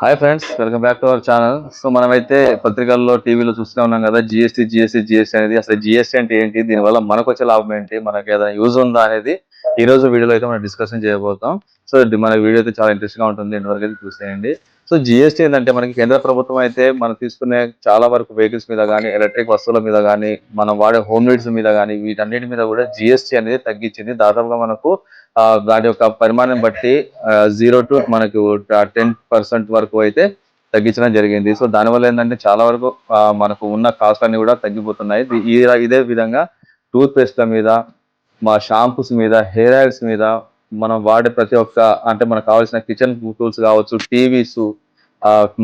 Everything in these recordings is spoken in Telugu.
Hi friends welcome back to our channel so మనమైతే పత్రికల్లో టీవీలో చూస్తూనే ఉన్నాం కదా జిఎస్టీ జిఎస్టీ జిఎస్టీ అనేది. అసలు జిఎస్టీ అంటే ఏంటి? దీనివల్ల మనకు వచ్చే లాభం ఏంటి? మనకి ఏదైనా యూజ్ ఉందా అనేది ఈ రోజు వీడియోలో అయితే మనం డిస్కషన్ చేయబోతాం. సో మన వీడియో అయితే చాలా ఇంట్రెస్ట్గా ఉంటుంది. ఇంతవరకు అయితే చూసేయండి. సో జిఎస్టీ ఏంటంటే మనకి కేంద్ర ప్రభుత్వం అయితే మనం తీసుకునే చాలా వరకు వెహికల్స్ మీద కానీ ఎలక్ట్రిక్ వస్తువుల మీద కానీ మనం వాడే హోమ్ నీడ్స్ మీద కానీ వీటన్నిటి మీద కూడా జిఎస్టీ అనేది తగ్గించింది. దాదాపుగా మనకు దాని యొక్క పరిమాణం బట్టి జీరో టు మనకు టెన్ పర్సెంట్ వరకు అయితే తగ్గించడం జరిగింది. సో దానివల్ల ఏంటంటే చాలా వరకు మనకు ఉన్న కాస్ట్ అన్ని కూడా తగ్గిపోతున్నాయి. ఇది- ఇదే విధంగా టూత్ పేస్ట్ల మీద మా షాంపూస్ మీద హెయిర్ ఆయిల్స్ మీద మనం వాడే ప్రతి ఒక్క అంటే మనకు కావాల్సిన కిచెన్ టూల్స్ కావచ్చు టీవీస్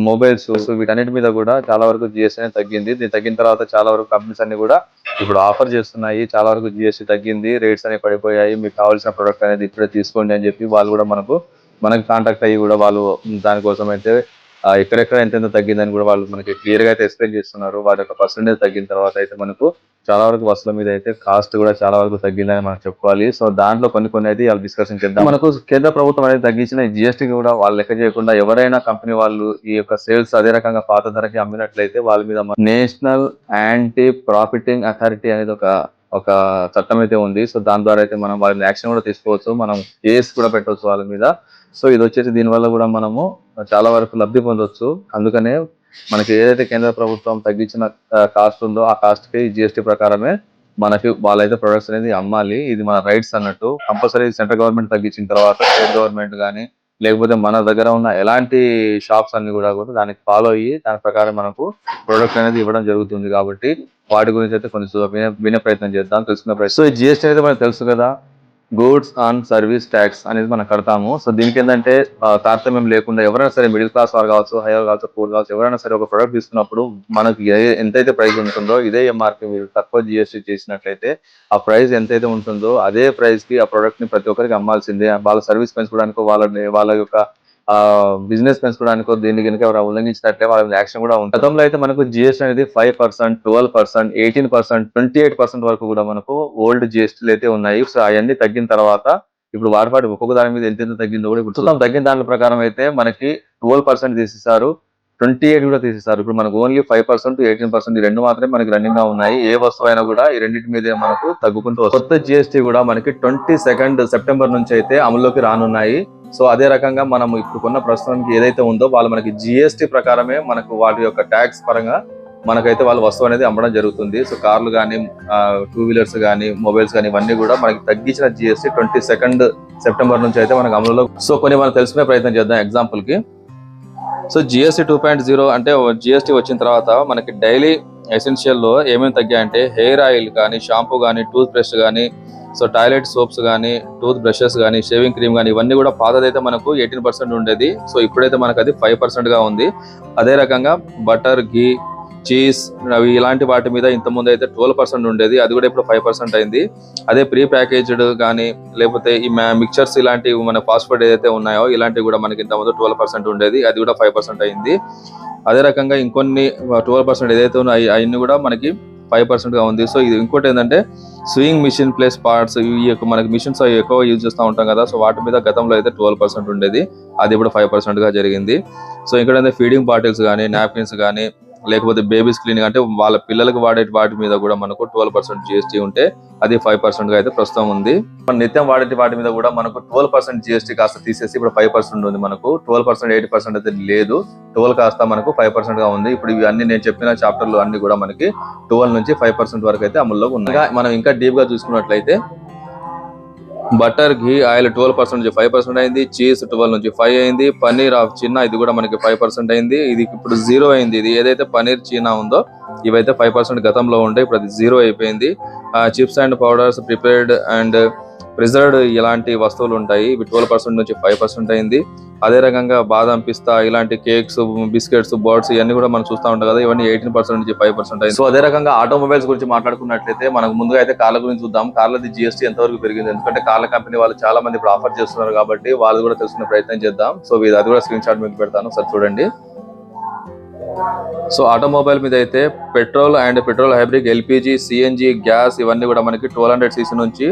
మొబైల్స్ వీటన్నిటి మీద కూడా చాలా వరకు జిఎస్టీ అనేది తగ్గింది. దీని తగ్గిన తర్వాత చాలా వరకు కంపెనీస్ అన్ని కూడా ఇప్పుడు ఆఫర్ చేస్తున్నాయి. చాలా వరకు జిఎస్టీ తగ్గింది. రేట్స్ అనేవి పడిపోయాయి. మీకు కావాల్సిన ప్రొడక్ట్ అనేది ఇప్పుడే తీసుకోండి అని చెప్పి వాళ్ళు కూడా మనకు మనకి కాంటాక్ట్ అయ్యి కూడా వాళ్ళు దానికోసం అయితే ఎక్కడెక్కడ ఎంతెంత తగ్గిందని కూడా వాళ్ళు మనకి క్లియర్గా అయితే ఎక్స్ప్లెయిన్ చేస్తున్నారు. వాటి యొక్క పర్సంటేజ్ తగ్గిన తర్వాత అయితే మనకు చాలా వరకు బస్సుల మీద అయితే కాస్ట్ కూడా చాలా వరకు తగ్గిందని మనం చెప్పుకోవాలి. సో దాంట్లో కొన్ని కొన్ని అయితే వాళ్ళు డిస్కషన్ చేద్దాం. మనకు కేంద్ర ప్రభుత్వం అనేది తగ్గించిన జిఎస్టీ కూడా వాళ్ళు లెక్క చేయకుండా ఎవరైనా కంపెనీ వాళ్ళు ఈ యొక్క సేల్స్ అదే రకంగా పాత ధరకి అమ్మినట్లయితే వాళ్ళ మీద నేషనల్ యాంటీ ప్రాఫిటింగ్ అథారిటీ అనేది ఒక ఒక చట్టం అయితే ఉంది. సో దాని ద్వారా అయితే మనం వాళ్ళ యాక్షన్ కూడా తీసుకోవచ్చు. మనం కేసు కూడా పెట్టవచ్చు వాళ్ళ మీద. సో ఇది వచ్చేసి దీని వల్ల కూడా మనము చాలా వరకు లబ్ధి పొందొచ్చు. అందుకనే మనకి ఏదైతే కేంద్ర ప్రభుత్వం తగ్గించిన కాస్ట్ ఉందో ఆ కాస్ట్కి జిఎస్టీ ప్రకారమే మనకి వాళ్ళైతే ప్రొడక్ట్స్ అనేది అమ్మాలి. ఇది మన రైట్స్ అన్నట్టు. కంపల్సరీ సెంట్రల్ గవర్నమెంట్ తగ్గించిన తర్వాత స్టేట్ గవర్నమెంట్ కానీ లేకపోతే మన దగ్గర ఉన్న ఎలాంటి షాప్స్ అన్ని కూడా కూడా దానికి ఫాలో అయ్యి దాని ప్రకారం మనకు ప్రొడక్ట్ అనేది ఇవ్వడం జరుగుతుంది కాబట్టి వాటి గురించి అయితే కొంచెం వినే ప్రయత్నం చేద్దాం తెలుసుకున్న ప్రయత్నం. సో ఈ జిఎస్టీ అయితే మనకు తెలుసు కదా. గూడ్స్ అండ్ సర్వీస్ ట్యాక్స్ అనేది మనం కడతాము. సో దీనికి ఏంటంటే తారతమ్యం లేకుండా ఎవరైనా సరే మిడిల్ క్లాస్ వారు కావచ్చు హైయర్ కావచ్చు పూర్ కావచ్చు ఎవరైనా సరే ఒక ప్రొడక్ట్ తీసుకున్నప్పుడు మనకి ఎంతైతే ప్రైస్ ఉంటుందో ఇదే ఎంఆర్పి మీరు తక్కువ జిఎస్టీ చేసినట్లయితే ఆ ప్రైస్ ఎంతైతే ఉంటుందో అదే ప్రైస్కి ఆ ప్రొడక్ట్ని ప్రతి ఒక్కరికి అమ్మాల్సిందే. వాళ్ళ సర్వీస్ పెంచుకోవడానికి వాళ్ళ వాళ్ళ యొక్క బిజినెస్ పెంచుకోవడానికి దీన్ని కనుక ఎవరైనా ఉల్లంఘించినట్లే వాళ్ళ మీద యాక్షన్ కూడా ఉంటుంది. గతంలో అయితే మనకు జిఎస్టీ అనేది five percent twelve percent eighteen percent twenty eight percent వరకు కూడా మనకు ఓల్డ్ జిఎస్టీలు అయితే ఉన్నాయి. సో అవన్నీ తగ్గిన తర్వాత ఇప్పుడు వాటి ఒక్కొక్క దాని మీద ఎంత ఎంత తగ్గిందో కూడా ఇప్పుడు చూద్దాం తగ్గిన దాని ప్రకారం అయితే మనకి ట్వెల్వ్ పర్సెంట్ తీసేసారు ట్వంటీ ఎయిట్ కూడా తీసేస్తారు. ఇప్పుడు మనకు only five percent eighteen percent ఈ రెండు మాత్రమే మనకి రన్నింగ్గా ఉన్నాయి. ఏ వస్తువు అయినా కూడా ఈ రెండింటి మీదే మనకు తగ్గుకుంటూ కొత్త జిఎస్టీ కూడా మనకి ట్వంటీ సెకండ్ సెప్టెంబర్ నుంచి అయితే అమల్లోకి రానున్నాయి. సో అదే రకంగా మనం ఇప్పుడు కొన్న ప్రస్తుతానికి ఏదైతే ఉందో వాళ్ళు మనకి జిఎస్టీ ప్రకారమే మనకు వాటి యొక్క ట్యాక్స్ పరంగా మనకైతే వాళ్ళ వస్తువు అనేది అమ్మడం జరుగుతుంది. సో కార్లు కానీ టూ వీలర్స్ కానీ మొబైల్స్ కానీ ఇవన్నీ కూడా మనకి తగ్గించిన జిఎస్టీ ట్వంటీ సెకండ్ సెప్టెంబర్ నుంచి అయితే మనకు అమలులో. సో కొన్ని మనం తెలుసుకునే ప్రయత్నం చేద్దాం ఎగ్జాంపుల్కి. So GST two point zero అంటే జిఎస్టీ వచ్చిన తర్వాత మనకి డైలీ ఎసెన్షియల్లో ఏమేమి తగ్గాయంటే హెయిర్ ఆయిల్ కానీ షాంపూ కానీ టూత్ బ్రష్ కానీ సో టాయిలెట్ సోప్స్ కానీ టూత్ బ్రషెస్ కానీ షేవింగ్ క్రీమ్ కానీ ఇవన్నీ కూడా పాతదైతే మనకు ఎయిటీన్ పర్సెంట్ ఉండేది. సో ఇప్పుడైతే మనకు అది ఫైవ్ పర్సెంట్గా ఉంది. అదే రకంగా బటర్ ఘీ చీజ్ అవి ఇలాంటి వాటి మీద ఇంతకుముందు ముందు అయితే ట్వెల్వ్ పర్సెంట్ ఉండేది అది కూడా ఇప్పుడు ఫైవ్ పర్సెంట్ అయింది. అదే ప్రీ ప్యాకేజ్డ్ కానీ లేకపోతే ఈ మిక్చర్స్ ఇలాంటివి మన ఫాస్ట్ ఫుడ్ ఏదైతే ఉన్నాయో ఇలాంటివి కూడా మనకి ఇంత ముందు ట్వెల్వ్ పర్సెంట్ ఉండేది అది కూడా ఫైవ్ పర్సెంట్ అయింది. అదే రకంగా ఇంకొన్ని ట్వెల్వ్ పర్సెంట్ ఏదైతే ఉన్నాయో అవన్నీ కూడా మనకి ఫైవ్ పర్సెంట్గా ఉంది. సో ఇది ఇంకోటి ఏంటంటే స్వింగ్ మిషన్ ప్లస్ పార్ట్స్ ఈ యొక్క మనకి మిషన్స్ అవి ఎక్కువ యూజ్ చేస్తూ ఉంటాం కదా సో వాటి మీద గతంలో అయితే ట్వెల్వ్ పర్సెంట్ ఉండేది అది ఇప్పుడు ఫైవ్ పర్సెంట్గా జరిగింది. సో ఇక్కడ ఫీడింగ్ బాటిల్స్ కానీ నాప్కిన్స్ కానీ లేకపోతే బేబీస్ క్లీనింగ్ అంటే వాళ్ళ పిల్లలకు వాడే వాటి మీద కూడా మనకు ట్వెల్వ్ పర్సెంట్ జిఎస్టీ ఉంటే అది ఫైవ్ పర్సెంట్గా అయితే ప్రస్తుతం ఉంది. నిత్యం వాడే వాటి మీద కూడా మనకు ట్వెల్వ్ పర్సెంట్ జిఎస్టీ కాస్త తీసేసి ఇప్పుడు ఫైవ్ పర్సెంట్ ఉంది మనకు. ట్వెల్వ్ పర్సెంట్ ఎయిట్ పర్సెంట్ అయితే లేదు. ట్వెల్వ్ కాస్త మనకు ఫైవ్ పర్సెంట్గా ఉంది. ఇప్పుడు ఇవి అన్ని నేను చెప్పిన చాప్టర్లు అన్ని కూడా మనకి ట్వెల్వ్ నుంచి ఫైవ్ పర్సెంట్ వరకు అయితే అమల్లో ఉన్నాయి. మనం ఇంకా డీప్గా చూసుకున్నట్లయితే butter ghee oil twelve percent నుంచి ఫైవ్ పర్సెంట్ అయింది చీజ్ ట్వెల్వ్ నుంచి ఫైవ్ అయింది పన్నీర్ ఆఫ్ చిన్న ఇది కూడా మనకి ఫైవ్ పర్సెంట్ అయింది ఇది ఇప్పుడు జీరో అయింది ఇది ఏదైతే పన్నీర్ చీనా ఉందో ఇవైతే ఫైవ్ పర్సెంట్ గతంలో ఉండే ఇప్పుడు అది జీరో అయిపోయింది. Chips and powders prepared and preserved ఇలాంటి వస్తువులు ఉంటాయి. ఇవి ట్వెల్వ్ పర్సెంట్ నుంచి ఫైవ్ పర్సెంట్ అయింది. అదే రకంగా బాదం పిస్తా ఇలాంటి కేక్స్ బిస్కెట్స్ బర్డ్స్ ఇవన్నీ కూడా మనం చూస్తూ ఉంటాం కదా ఇవన్నీ ఎయిటీన్ పర్సెంట్ నుంచి ఫైవ్ పర్సెంట్ అయింది. సో అదే రకంగా ఆటోమొబైల్స్ గురించి మాట్లాడుకున్నట్లయితే మనకు ముందుగా అయితే కార్ల గురించి చూద్దాం. కార్లది జిఎస్టీ ఎంతవరకు పెరిగింది? ఎందుకంటే కార్ల కంపెనీ వాళ్ళు చాలా మంది ఇప్పుడు ఆఫర్ చేస్తున్నారు కాబట్టి వాళ్ళు కూడా తెలుసుకునే ప్రయత్నం చేద్దాం. సో ఇది అది కూడా స్క్రీన్ షాట్ మీకు పెడతాను. సార్ చూడండి. సో ఆటోమొబైల్ మీద అయితే petrol and petrol hybrid LPG CNG gas ఇవన్నీ కూడా మనకి ట్వెల్వ్ హండ్రెడ్ సీసీ నుంచి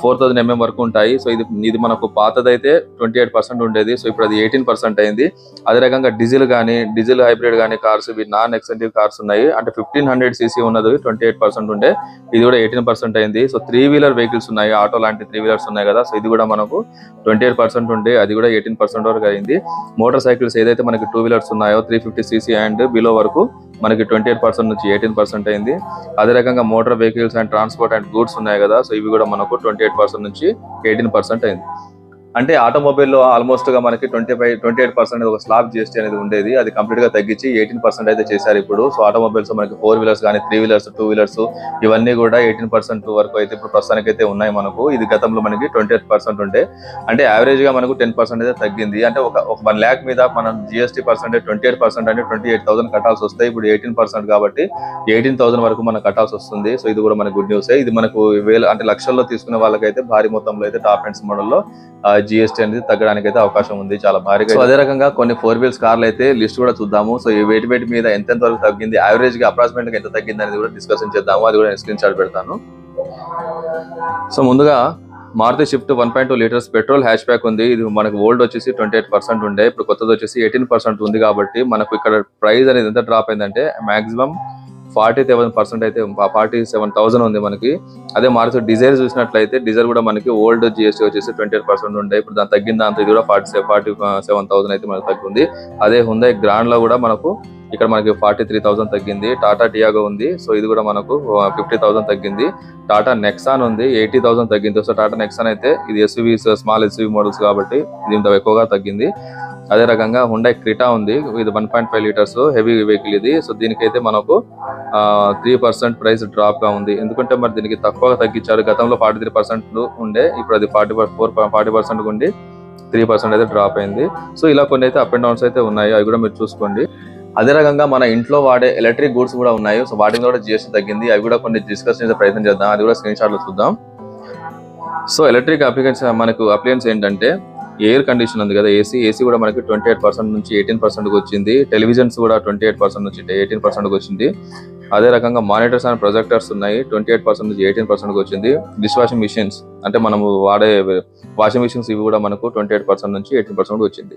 ఫోర్ థౌసండ్ ఎంఎం వరకు ఉంటాయి. సో ఇది ఇది మనకు పాతదైతే ట్వంటీ ఎయిట్ పర్సెంట్ ఉండేది. సో ఇప్పుడు అది ఎయిటీన్ పర్సెంట్ అయింది. అదే రకంగా డీజిల్ కానీ డీజిల్ హైబ్రిడ్ కానీ కార్స్ ఇవి నాన్ ఎక్సెంటివ్ కార్స్ ఉన్నాయి. అంటే ఫిఫ్టీన్ హండ్రెడ్ సీసీ ఉన్నది ట్వంటీ ఎయిట్ పర్సెంట్ ఉండే. ఇది కూడా ఎయిటీన్ పర్సెంట్ అయింది. సో త్రీ వీలర్ వెహికల్స్ ఉన్నాయి. ఆటో లాంటి త్రీ వీలర్స్ ఉన్నాయి కదా. సో ఇది కూడా మనకు ట్వంటీ ఎయిట్ పర్సెంట్ ఉండే. అది కూడా ఎయిటీన్ పర్సెంట్ వరకు అయింది. మోటార్ సైకిల్స్ ఏదైతే మనకి టూ వీలర్స్ ఉన్నాయో three fifty CC and below వరకు మనకి ట్వంటీ ఎయిట్ పర్సెంట్ నుంచి ఎయిటీన్ పర్సెంట్ అయింది. అదే రకంగా motor vehicles and transport and goods ఉన్నాయి కదా సో ఇవి కూడా మనకు ట్వంటీ ఎయిట్ పర్సెంట్ నుంచి ఎయిటీన్ పర్సెంట్ అయింది. అంటే ఆటోమొబైల్లో ఆల్మోస్ట్గా మనకి twenty five twenty eight percent ఒక స్లాబ్ జిఎస్టీ అనేది ఉండేది. అది కంప్లీట్గా తగ్గించి ఎయిటీన్ పర్సెంట్ అయితే చేశారు ఇప్పుడు. సో ఆటోమొబైల్స్ మనకి ఫోర్ వీలర్స్ కానీ త్రీ వీలర్స్ టూ వీలర్స్ ఇవన్నీ కూడా ఎయిటీన్ పర్సెంట్ వరకు అయితే ఇప్పుడు ప్రస్తుతానికి అయితే ఉన్నాయి మనకు. ఇది గతంలో మనకి ట్వంటీ ఎయిట్ పర్సెంట్ ఉంటే అంటే యావరేజ్గా మనకు టెన్ పర్సెంట్ అయితే తగ్గింది. అంటే ఒక ఒక వన్ ల్యాక్ మీద మనం GST percent twenty eight percent అంటే ట్వంటీ ఎయిట్ థౌసండ్ కట్టాల్సి వస్తాయి ఇప్పుడు ఎయిటీన్ పర్సెంట్ కాబట్టి ఎయిటీన్ థౌసండ్ వరకు మనం కట్టాల్సి వస్తుంది. సో ఇది కూడా మనకు గుడ్ న్యూస్. ఇది మనకు వేల అంటే లక్షల్లో తీసుకునే వాళ్ళకైతే భారీ మొత్తంలో అయితే టాప్ ఎండ్స్ మోడల్లో జిఎస్టీ అనేది తగ్గడానికి అయితే అవకాశం ఉంది. చాలా భారీగా సో అదే రకంగా కొన్ని ఫోర్ వీల్స్ కార్లు అయితే లిస్ట్ కూడా చూద్దాము. సో ఈ వెయిట్ వెయిట్ మీద ఎంత ఎంత వరకు తగ్గింది యావరేజ్గా అప్రాక్సిమేట్గా ఎంత తగ్గింది అనేది కూడా డిస్కషన్ చేద్దాము. అది కూడా స్క్రీన్ షాట్ పెడతాను. సో ముందుగా Maruti Swift one point two litres petrol hatchback ఉంది. ఇది మనకు ఓల్డ్ వచ్చేసి ట్వంటీ ఎయిట్ పర్సెంట్ ఉండే. ఇప్పుడు కొత్తది వచ్చేసి ఎయిటీన్ పర్సెంట్ ఉంది కాబట్టి మనకు ఇక్కడ ప్రైస్ అనేది ఎంత డ్రాప్ అయిందంటే మాక్సిమం ఫార్టీ సెవెన్ పర్సెంట్ అయితే ఫార్టీ సెవెన్ థౌసండ్ ఉంది మనకి. అదే మారుతి డిజైర్ చూసినట్లయితే డిజైర్ కూడా మనకి ఓల్డ్ జిఎస్టీ వచ్చేసి ట్వంటీ ఎయిట్ పర్సెంట్ ఉండే. ఇప్పుడు దాని తగ్గిన దాంతో ఇది కూడా ఫార్టీ ఫార్టీ సెవెన్ థౌసండ్ అయితే మనకు తగ్గింది. అదే హుందే గ్రాండ్లో కూడా మనకు ఇక్కడ మనకి ఫార్టీ త్రీ థౌసండ్ తగ్గింది. టాటా టియాగో ఉంది. సో ఇది కూడా మనకు ఫిఫ్టీ థౌసండ్ తగ్గింది. టాటా నెక్సాన్ ఉంది. ఎయిటీ థౌసండ్ తగ్గింది. సో టాటా నెక్సాన్ అయితే ఇది ఎస్యూవీ స్మాల్ ఎస్యూవీ మోడల్స్ కాబట్టి దీంతో ఎక్కువగా తగ్గింది. అదే రకంగా హుండై క్రిటా ఉంది. ఇది one point five litres heavy vehicle ఇది. సో దీనికైతే మనకు త్రీ పర్సెంట్ ప్రైస్ డ్రాప్గా ఉంది. ఎందుకంటే మరి దీనికి తక్కువగా తగ్గించారు. గతంలో ఫార్టీ త్రీ పర్సెంట్ ఉండే ఇప్పుడు అది ఫార్టీ ఫోర్ ఫార్టీ పర్సెంట్ ఉండి త్రీ పర్సెంట్ అయితే డ్రాప్ అయింది. సో ఇలా కొన్ని అయితే అప్ అండ్ డౌన్స్ అయితే ఉన్నాయి. అవి కూడా మీరు చూసుకోండి. అదే రకంగా మన ఇంట్లో వాడే ఎలక్ట్రిక్ గూడ్స్ కూడా ఉన్నాయి. సో వాటిని కూడా జిఎస్టీ తగ్గింది. అవి కూడా కొన్ని డిస్కస్ చేసే ప్రయత్నం చేద్దాం. అది కూడా స్క్రీన్ షాట్లో చూద్దాం. సో ఎలక్ట్రిక్ అప్లికెన్స్ మనకు అప్లియన్స్ ఏంటంటే ఎయిర్ కండిషన్ ఉంది కదా ఏసీ ఏసీ కూడా మనకి ట్వంటీ ఎయిట్ పర్సెంట్ నుంచి ఎయిటీన్ పర్సెంట్ వచ్చింది. టెలివిజన్స్ కూడా ట్వంటీ ఎయిట్ పర్సెంట్ నుంచి ఎయిటీన్ పర్సెంట్ వచ్చింది. అదే రకంగా మానిటర్స్ అండ్ ప్రొజెక్టర్స్ ఉన్నాయి ట్వంటీ ఎయిట్ పర్సెంట్ నుంచి ఎయిటీన్ పర్సెంట్ వచ్చింది. డిష్ వాషింగ్ మిషన్స్ అంటే మనము వాడే వాషింగ్ మిషన్స్ ఇవి కూడా మనకు ట్వంటీ ఎయిట్ పర్సెంట్ నుంచి ఎయిటీన్ పర్సెంట్ వచ్చింది.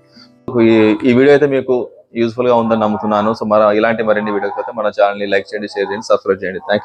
ఈ వీడియో అయితే మీకు యూస్ఫుల్గా ఉందని నమ్ముతున్నాను. సో మన ఇలాంటి మరిన్ని వీడియోస్ అయితే మన ఛానల్ని లైక్ చేయండి షేర్ చేయండి సబ్స్క్రైబ్ చేయండి. థ్యాంక్